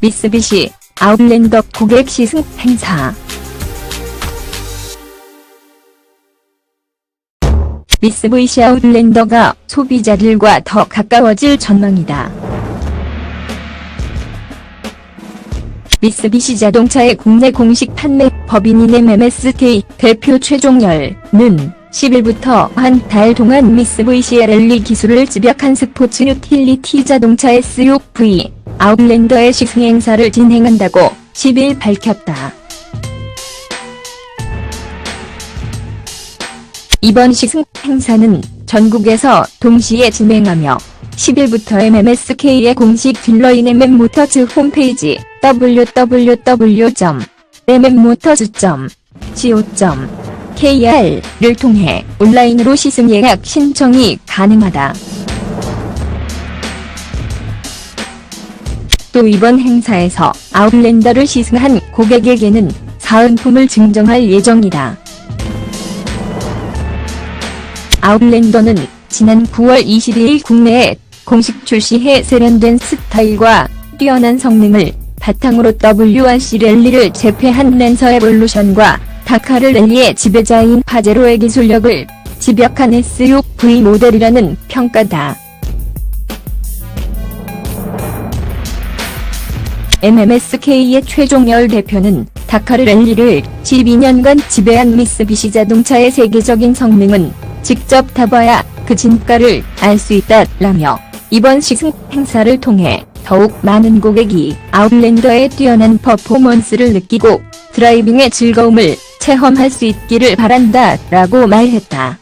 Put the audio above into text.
미쓰비시 아웃랜더 고객 시승 행사 미쓰비시 아웃랜더가 소비자들과 더 가까워질 전망이다. 미쓰비시 자동차의 국내 공식 판매 법인인 MMSK 대표 최종열는 10일부터 한 달 동안 미쓰비시의 랠리 기술을 집약한 스포츠 유틸리티 자동차 SUV 아웃랜더의 시승 행사를 진행한다고 10일 밝혔다. 이번 시승 행사는 전국에서 동시에 진행하며 10일부터 MMSK의 공식 딜러인 mm모터즈 홈페이지 www.mmotors.co.kr을 통해 온라인으로 시승 예약 신청이 가능하다. 또 이번 행사에서 아웃랜더를 시승한 고객에게는 사은품을 증정할 예정이다. 아웃랜더는 지난 9월 22일 국내에 공식 출시해 세련된 스타일과 뛰어난 성능을 바탕으로 WRC 랠리를 제패한 랜서 에볼루션과 다카르 랠리의 지배자인 파제로의 기술력을 집약한 SUV 모델이라는 평가다. MMSK의 최종열 대표는 다카르 랠리를 12년간 지배한 미쓰비시 자동차의 세계적인 성능은 직접 타봐야 그 진가를 알 수 있다라며 이번 시승 행사를 통해 더욱 많은 고객이 아웃랜더의 뛰어난 퍼포먼스를 느끼고 드라이빙의 즐거움을 체험할 수 있기를 바란다 라고 말했다.